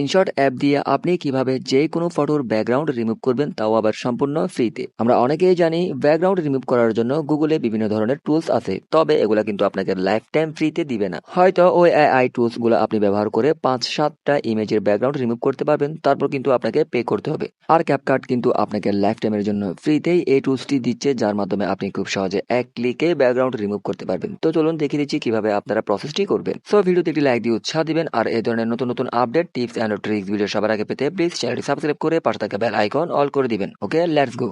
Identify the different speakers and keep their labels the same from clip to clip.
Speaker 1: InShot app দিয়ে আপনি কীভাবে যে কোনো ফটোর ব্যাকগ্রাউন্ড রিমুভ করবেন, তাও আবার সম্পূর্ণ ফ্রিতে আমরা অনেকেই জানি ব্যাকগ্রাউন্ড রিমুভ করার জন্য গুগলে বিভিন্ন ধরনের টুলস আছে, তবে এগুলা কিন্তু আপনাকে লাইফ টাইম ফ্রিতে দিবে না। হয়তো ওই টুলসগুলো আপনি ব্যবহার করে পাঁচ সাতটা ইমেজের ব্যাকগ্রাউন্ড রিমুভ করতে পারবেন, তারপর কিন্তু আপনাকে পে করতে হবে। আর ক্যাপকাট কিন্তু আপনাকে লাইফ টাইমের জন্য ফ্রিতেই এই টুলসটি দিচ্ছে, যার মাধ্যমে আপনি খুব সহজে এক ক্লিকে ব্যাকগ্রাউন্ড রিমুভ করতে পারবেন। তো চলুন দেখিয়ে দিচ্ছি কীভাবে আপনারা প্রসেসটি করবেন। সো ভিডিওতে একটি লাইক দিয়ে উৎসাহ দিবেন, আর এই ধরনের নতুন নতুন update tips and tricks video সবার আগে পেতে প্লিজ চ্যানেলটি সাবস্ক্রাইব করে পাশে থাকা বেল আইকন অল করে দিবেন। ওকে লেটস গো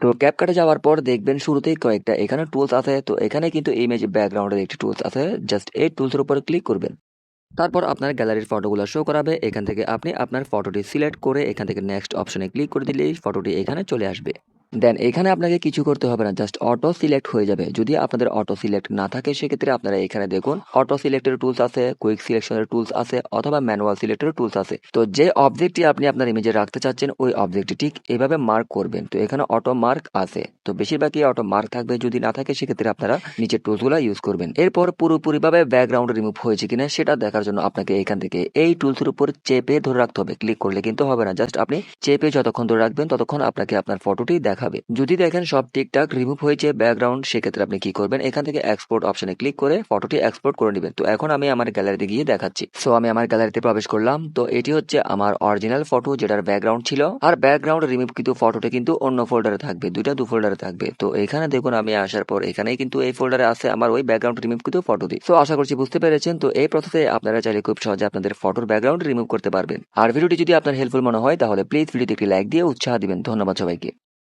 Speaker 1: তো ক্যাপকাটে যাওয়ার পর দেখবেন শুরুতেই কয়েকটা এখানে টুলস আছে, তো এখানে কিন্তু ইমেজ ব্যাকগ্রাউন্ডের একটি টুলস আছে জাস্ট এই টুলসের উপর ক্লিক করবেন। তারপর আপনার গ্যালারির ফটোগুলো শো করাবে, এখান থেকে আপনি আপনার ফটোটি সিলেক্ট করে এখান থেকে নেক্সট অপশনে ক্লিক করে দিলেই ফটোটি এখানে চলে আসবে। দেন এখানে আপনাকে কিছু করতে হবে না জাস্ট অটো সিলেক্ট হয়ে যাবে। যদি আপনাদের অটো সিলেক্ট না থাকে, সেক্ষেত্রে আপনারা এখানে দেখুন অটো সিলেক্টের টুলস আছে কুইক সিলেকশনের টুলস আছে, অথবা ম্যানুয়াল সিলেক্টের টুলস আছে। তো যে অবজেক্টটি আপনি আপনার ইমেজে রাখতে চাচ্ছেন, ওই অবজেক্টটি ঠিক এভাবে মার্ক করবেন। তো এখানে অটো মার্ক আছে। তো বেশিরভাগই অটো মার্ক থাকবে, যদি না থাকে, সেক্ষেত্রে আপনারা নিচের টুলসগুলো ইউজ করবেন। এরপর পুরোপুরিভাবে ব্যাকগ্রাউন্ড রিমুভ হয়েছে কিনা, সেটা দেখার জন্য আপনাকে এখান থেকে এই টুলসের উপর চেপে ধরে রাখতে হবে। ক্লিক করলে কিন্তু হবে না জাস্ট আপনি চেপে যতক্ষণ ধরে রাখবেন, ততক্ষণ আপনাকে আপনার ফটোটি দেখাবে যদি দেখেন সব ঠিকঠাক রিমুভ হয়েছে ব্যাকগ্রাউন্ড সেক্ষেত্রে আপনি কি করবেন? এখান থেকে এক্সপোর্ট অপশনে ক্লিক করে ফটোটি এক্সপোর্ট করে নেবেন। তো এখন আমি আমার গ্যালারিতে গিয়ে দেখাচ্ছি। সো আমি আমার গ্যালারিতে প্রবেশ করলাম। তো এটি হচ্ছে আমার অরিজিনাল ফটো যেটার ব্যাকগ্রাউন্ড ছিল। আর ব্যাকগ্রাউন্ড রিমুভ কিন্তু ফটোটা কিন্তু অন্য ফোল্ডারে থাকবে। দুইটা দু ফোল্ডারে থাকবে। তো এখানে দেখুন, আমি আসার পর এখানেই কিন্তু এই ফোল্ডারে আছে আমার ওই ব্যাকগ্রাউন্ড রিমুভ কিন্তু ফটোটি সো আশা করছি বুঝতে পেরেছেন। তো এই প্রসেসে আপনারা চাইলে খুব সহজে আপনাদের ফটোর ব্যাকগ্রাউন্ড রিমুভ করতে পারবেন। আর ভিডিওটি যদি আপনার হেল্পফুল মনে হয়, তাহলে প্লিজ ভিডিওতে একটি লাইক দিয়ে উৎসাহ দিবেন। ধন্যবাদ সবাইকে।